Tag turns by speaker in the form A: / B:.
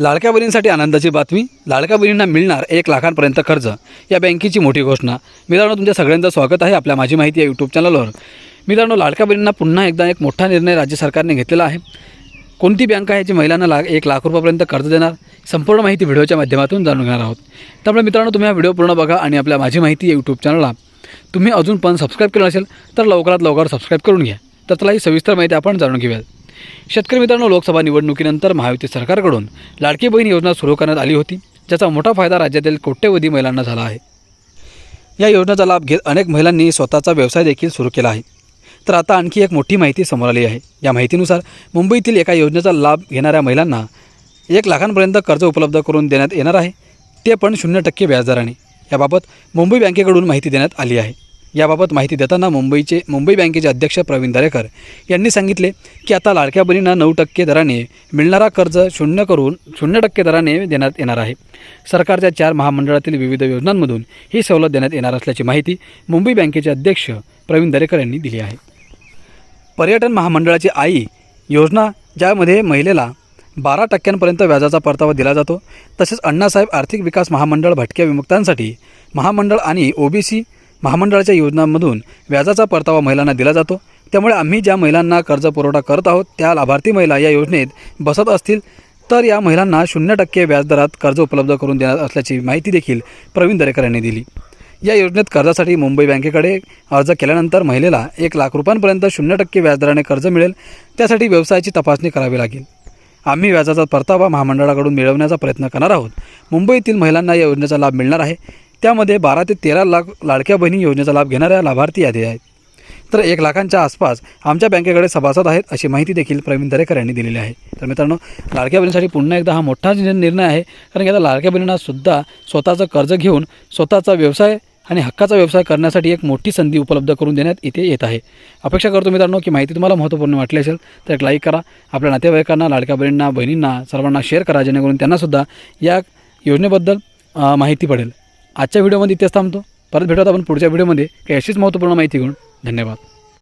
A: लाडक्या बहिणींसाठी आनंदाची बातमी. लाडक्या बहिणींना मिळणार एक लाखांपर्यंत खर्च. या बँकेची मोठी घोषणा. मित्रांनो तुमच्या सगळ्यांचं स्वागत आहे आपल्या माझी माहिती या यूट्यूब चॅनलवर मित्रांनो लाडक्या बहिणींना पुन्हा एकदा एक मोठा निर्णय राज्य सरकारने घेतलेला आहे. कोणती बँक आहे जी महिलांना लाख एक लाख रुपयापर्यंत कर्ज देणार? संपूर्ण माहिती व्हिडिओच्या माध्यमातून जाणून घेणार आहोत. त्यामुळे मित्रांनो तुम्ही हा व्हिडिओ पूर्ण बघा आणि आपल्या माझी माहिती या यूट्यूब चॅनलला तुम्ही अजून पण सबस्क्राईब केलं असेल तर लवकरात लवकर सबस्क्राईब करून घ्या. तर त्याला ही सविस्तर माहिती आपण जाणून घेऊयात. शेतकरी मित्रांनो लोकसभा निवडणुकीनंतर महायुती सरकारकडून लाडकी बहीण योजना सुरू करण्यात आली होती ज्याचा मोठा फायदा राज्यातील कोट्यवधी महिलांना झाला आहे. या योजनेचा लाभ घेत अनेक महिलांनी स्वतःचा व्यवसाय देखील सुरू केला आहे. तर आता आणखी एक मोठी माहिती समोर आली आहे. या माहितीनुसार मुंबईतील एका योजनेचा लाभ घेणाऱ्या महिलांना एक लाखांपर्यंत कर्ज उपलब्ध करून देण्यात येणार आहे. ते पण शून्य टक्के व्याजदराने. याबाबत मुंबई बँकेकडून माहिती देण्यात आली आहे. याबाबत माहिती देताना मुंबईचे मुंबई बँकेचे अध्यक्ष प्रवीण दरेकर यांनी सांगितले की आता लाडक्या बहिणींना नऊ टक्के दराने मिळणारा कर्ज शून्य करून शून्य टक्के दराने देण्यात येणार आहे. सरकारच्या चार महामंडळातील विविध योजनांमधून ही सवलत देण्यात येणार असल्याची माहिती मुंबई बँकेचे अध्यक्ष प्रवीण दरेकर यांनी दिली आहे. पर्यटन महामंडळाची आई योजना ज्यामध्ये महिलेला बारा टक्क्यांपर्यंत व्याजाचा परतावा दिला जातो तसेच अण्णासाहेब आर्थिक विकास महामंडळ भटक्या विमुक्तांसाठी महामंडळ आणि ओबीसी महामंडळाच्या योजनांमधून व्याजाचा परतावा महिलांना दिला जातो. त्यामुळे आम्ही ज्या महिलांना कर्ज पुरवठा करत आहोत त्या लाभार्थी महिला या योजनेत बसत असतील तर या महिलांना शून्य टक्के व्याजदरात कर्ज उपलब्ध करून देणार असल्याची माहिती देखील प्रवीण दरेकर यांनी दिली. या योजनेत कर्जासाठी मुंबई बँकेकडे अर्ज केल्यानंतर महिलेला एक लाख रुपयांपर्यंत शून्य टक्के व्याजदराने कर्ज मिळेल. त्यासाठी व्यवसायाची तपासणी करावी लागेल. आम्ही व्याजाचा परतावा महामंडळाकडून मिळवण्याचा प्रयत्न करणार आहोत. मुंबईतील महिलांना या योजनेचा लाभ मिळणार आहे. त्यामध्ये बारा ते तेरा लाख लाडक्या बहिणी योजनेचा लाभ घेणाऱ्या लाभार्थी यादी आहेत. तर एक लाखांच्या आसपास आमच्या बँकेकडे सभासद आहेत अशी माहिती देखील प्रवीण दरेकर यांनी दिलेली आहे. तर मित्रांनो लाडक्या बहिणीसाठी पुन्हा एकदा हा मोठा निर्णय आहे कारण की आता लाडक्या बहिणींनासुद्धा स्वतःचं कर्ज घेऊन स्वतःचा व्यवसाय आणि हक्काचा व्यवसाय करण्यासाठी एक मोठी संधी उपलब्ध करून देण्यात इथे येत आहे. अपेक्षा करतो मित्रांनो की माहिती तुम्हाला महत्त्वपूर्ण वाटली असेल तर एक लाईक करा. आपल्या नातेवाईकांना लाडक्या बहिणींना बहिणींना सर्वांना शेअर करा जेणेकरून त्यांनासुद्धा या योजनेबद्दल माहिती पडेल. आजच्या व्हिडिओमध्ये इथेच थांबतो. परत भेटूयात आपण पुढच्या व्हिडिओमध्ये. काही अशीच महत्त्वपूर्ण माहिती घेऊन. धन्यवाद.